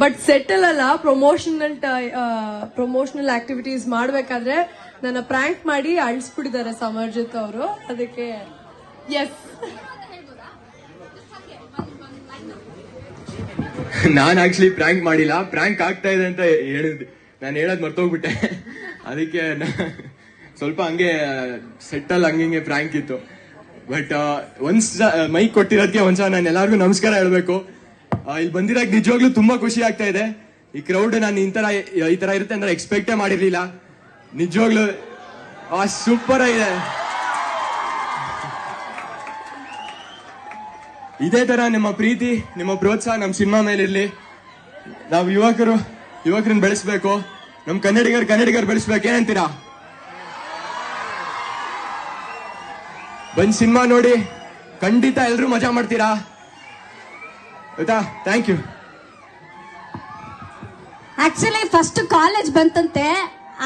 But settle ಅಲ್ಲ promotional promotional activities ಮಾಡ್ಬೇಕಾದ್ರೆ ನನ್ನ ಪ್ರ್ಯಾಂಕ್ ಮಾಡಿ ಅಳಿಸ್ಬಿಟ್ಟಿದ್ದಾರೆ ಸಮರ್ಜಿತ್ ಅವರು. ಅದಕ್ಕೆ ಎಸ್ ನಾನ್ ಆಕ್ಚುಲಿ ಪ್ರ್ಯಾಂಕ್ ಮಾಡಿಲ್ಲ. ಪ್ರ್ಯಾಂಕ್ ಆಗ್ತಾ ಇದೆ ಅಂತ ಹೇಳಿದ್ ನಾನು ಹೇಳೋದ್ ಮರ್ತೋಗ್ಬಿಟ್ಟೆ. ಅದಕ್ಕೆ ಸ್ವಲ್ಪ ಹಂಗೆ ಸೆಟ್ಟಲ್ಲಿ ಹಂಗೆ ಪ್ರ್ಯಾಂಕ್ ಇತ್ತು. ಬಟ್ ಒಂದ್ಸ ಮೈಕ್ ಕೊಟ್ಟಿರೋದಕ್ಕೆ ಒಂದ್ಸಲ ನಾನು ಎಲ್ಲರಿಗೂ ನಮಸ್ಕಾರ ಹೇಳ್ಬೇಕು. ಇಲ್ಲಿ ಬಂದಿರಾಗ ನಿಜವಾಗ್ಲೂ ತುಂಬಾ ಖುಷಿ ಆಗ್ತಾ ಇದೆ. ಈ ಕ್ರೌಡ್ ನಾನು ಈ ತರ ಈ ತರ ಇರುತ್ತೆ ಅಂದ್ರೆ ಎಕ್ಸ್ಪೆಕ್ಟೇ ಮಾಡಿರ್ಲಿಲ್ಲ. ನಿಜವಾಗ್ಲೂ, ಆ ಸೂಪರ್ ಆಗಿದೆ. ಇದೇ ತರ ನಿಮ್ಮ ಪ್ರೀತಿ, ನಿಮ್ಮ ಪ್ರೋತ್ಸಾಹ ನಮ್ಮ ಸಿನಿಮಾ ಮೇಲಿರ್ಲಿ. ನಾವು ಯುವಕರು, ಯುವಕರನ್ನ ಬೆಳೆಸ್ಬೇಕು. ನಮ್ಮ ಕನ್ನಡಿಗರು ಕನ್ನಡಿಗರು ಬೆಳೆಸ್ಬೇಕು. ಏನಂತೀರಾ? ಬಂದ್ ಸಿನಿಮಾ ನೋಡಿ ಖಂಡಿತ ಎಲ್ರು ಮಜಾ ಮಾಡ್ತೀರಾ? ಆಯ್ತಾ? Thank you actually first college ಬಂತಂತೆ.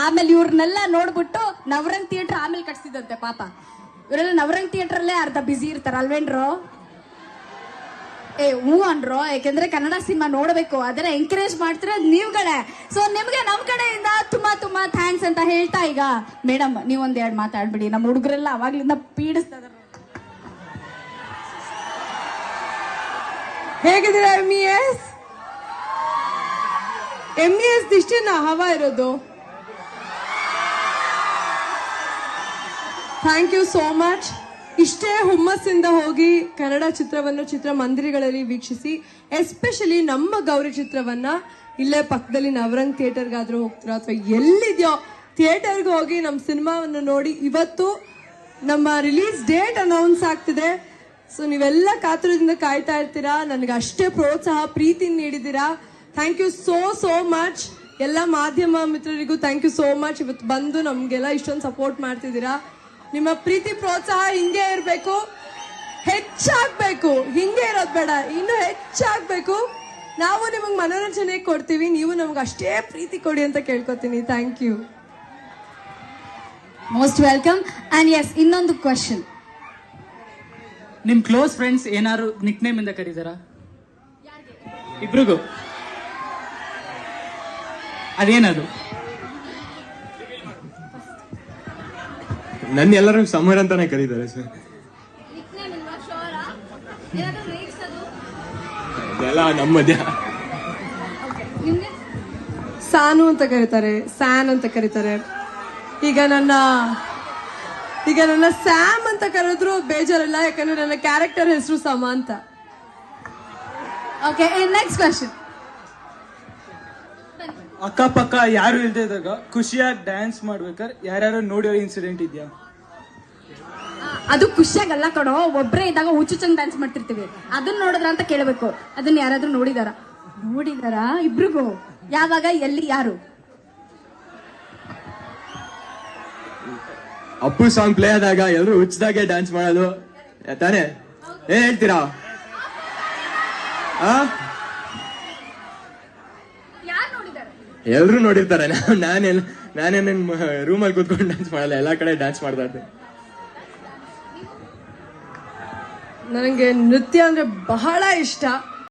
ಆಮೇಲೆ ಇವ್ರನ್ನೆಲ್ಲ ನೋಡ್ಬಿಟ್ಟು ನವರಂಗ್ ಥಿಯೇಟರ್ ಆಮೇಲೆ ಕಟ್ಸಿದಂತೆ ಪಾಪ. ಇವರೆಲ್ಲ ನವರಂಗ್ ಥಿಯೇಟರ್ ಅಲ್ಲೇ ಅರ್ಧ ಬಿಸಿ ಇರ್ತಾರ, ಅಲ್ವೇನ್ರೋ? ಏ ಹೂ ಅನ್ರೋ ಯಾಕೆಂದ್ರೆ ಕನ್ನಡ ಸಿನಿಮಾ ನೋಡಬೇಕು. ಅದನ್ನ ಎಂಕರೇಜ್ ಮಾಡ್ತಿರೋ ನೀವುಗಳೇ. ಸೊ ನಿಮ್ಗೆ ನಮ್ ಕಡೆಯಿಂದ ತುಂಬಾ ತುಂಬಾ ಥ್ಯಾಂಕ್ಸ್ ಅಂತ ಹೇಳ್ತಾ ಈಗ. ಮೇಡಮ್, ನೀವೊಂದ್ ಎರಡು ಮಾತಾಡ್ಬಿಡಿ. ನಮ್ಮ ಹುಡುಗರೆಲ್ಲ ಅವಾಗ್ಲಿಂದ ಪೀಡಿಸ್ತಾ ಹೇಗಿದ್ದೀರಾ M E S? M E S ಇಷ್ಟೇನಾ ಹವ ಇರೋದು. ಥ್ಯಾಂಕ್ ಯು ಸೋ ಮಚ್ ಇಷ್ಟೇ ಹುಮ್ಮಸ್ಸಿಂದ ಹೋಗಿ ಕನ್ನಡ ಚಿತ್ರವನ್ನು ಚಿತ್ರಮಂದಿರಗಳಲ್ಲಿ ವೀಕ್ಷಿಸಿ ಎಸ್ಪೆಷಲಿ ನಮ್ಮ ಗೌರಿ ಚಿತ್ರವನ್ನ ಇಲ್ಲೇ ಪಕ್ಕದಲ್ಲಿ ನವರಂಗ್ ಥಿಯೇಟರ್ಗಾದ್ರೂ ಹೋಗ್ತೀರಾ ಅಥವಾ ಎಲ್ಲಿದೆಯೋ ಥಿಯೇಟರ್ಗೆ ಹೋಗಿ ನಮ್ಮ ಸಿನಿಮಾವನ್ನು ನೋಡಿ ಇವತ್ತು ನಮ್ಮ ರಿಲೀಸ್ ಡೇಟ್ ಅನೌನ್ಸ್ ಆಗ್ತಿದೆ. ಸೊ ನೀವೆಲ್ಲ ಕಾತುರದಿಂದ ಕಾಯ್ತಾ ಇರ್ತೀರಾ? ನನಗೆ ಅಷ್ಟೇ ಪ್ರೋತ್ಸಾಹ ಪ್ರೀತಿ ನೀಡಿದ್ದೀರಾ? Thank you so so much ಎಲ್ಲ ಮಾಧ್ಯಮ ಮಿತ್ರರಿಗೂ ಥ್ಯಾಂಕ್ ಯು ಸೋ ಮಚ್ ಇವತ್ತು ಬಂದು ನಮಗೆಲ್ಲ ಇಷ್ಟೊಂದು ಸಪೋರ್ಟ್ ಮಾಡ್ತಿದ್ದೀರಾ? ನಿಮ್ಮ ಪ್ರೀತಿ, ಪ್ರೋತ್ಸಾಹ ಹಿಂಗೆ ಇರಬೇಕು. ಹೆಚ್ಚಾಗಬೇಕು. ಹಿಂಗೆ ಇರೋದು ಬೇಡ. ಇನ್ನೂ ಹೆಚ್ಚಾಗಬೇಕು. ನಾವು ನಿಮಗೆ ಮನೋರಂಜನೆ ಕೊಡ್ತೀವಿ. ನೀವು ನಮ್ಗೆ ಅಷ್ಟೇ ಪ್ರೀತಿ ಕೊಡಿ ಅಂತ ಕೇಳ್ಕೊತೀನಿ. Thank you most welcome and yes ಇನ್ನೊಂದು ಕ್ವಶನ್ ನಿಮ್ ಕ್ಲೋಸ್ ಫ್ರೆಂಡ್ಸ್ ಏನಾರು ನಿಕ್ ನೇಮ್ ಇಂದ ಕರೀತಾರ? ಇಬ್ರಿಗೂ. ಅದೇನದು? ನನ್ನ ಎಲ್ಲರೂ ಸಮರ್ ಅಂತಾನೆ ಕರೀತಾರೆ ಸರ್ ನಮ್ಮದೇ ಸಾನು ಅಂತ ಕರೀತಾರೆ ಸ್ಯಾನ್ ಅಂತ ಕರೀತಾರೆ. ಈಗ ನನ್ನ ಈಗ ನನ್ನ ಸ್ಯಾಮ್ ಅಂತ ಕರೆದ್ರು ಬೇಜಾರಲ್ಲ ಯಾಕಂದ್ರೆ ನನ್ನ ಕ್ಯಾರೆಕ್ಟರ್ ಹೆಸರು ಸಮ ಅಂತ. ಓಕೆ ನೆಕ್ಸ್ಟ್ ಕ್ವಶನ್ ಅಕ್ಕಪಕ್ಕ ಯಾರು ಇಲ್ದೇ ಇದ್ದಾಗ ಖುಷಿಯಾಗಿ ಡ್ಯಾನ್ಸ್ ಮಾಡ್ಬೇಕಾದ್ರೆ ಯಾರ್ಯಾರು ನೋಡಿರೋ ಇನ್ಸಿಡೆಂಟ್ ಇದೆಯಾ? ಅದು ಖುಷಿಯಾಗಲ್ಲ ಕಣೋ ಒಬ್ಬರೇ ಇದ್ದಾಗ ಹುಚ್ಚು ಚಂದ ಡ್ಯಾನ್ಸ್ ಮಾಡ್ತಿರ್ತೀವಿ. ಅದನ್ನ ನೋಡಿದ್ರ ಅಂತ ಕೇಳಬೇಕು. ಅದನ್ನ ಯಾರಾದ್ರೂ ನೋಡಿದಾರ? ನೋಡಿದಾರ? ಇಬ್ರಿಗೂ? ಯಾವಾಗ? ಎಲ್ಲಿ? ಯಾರು? ಅಪ್ಪು ಸಾಂಗ್ ಪ್ಲೇ ಆದಾಗ ಎಲ್ರು ಹುಚ್ಚದಾಗೆ ಡ್ಯಾನ್ಸ್ ಮಾಡೋದು. ತಾನೇ ಏನ್ ಹೇಳ್ತೀರಾ? ಆ? ಎಲ್ರು ನೋಡಿರ್ತಾರೆ. ನಾವು ನಾನೇನ್ ರೂಮ್ ರೂಮಲ್ಲಿ ಕೂತ್ಕೊಂಡು ಡ್ಯಾನ್ಸ್ ಮಾಡಲ್ಲ. ಎಲ್ಲಾ ಕಡೆ ಡ್ಯಾನ್ಸ್ ಮಾಡ್ತಾ ಇದ್ದೆ ನನಗೆ ನೃತ್ಯ ಅಂದ್ರೆ ಬಹಳ ಇಷ್ಟ.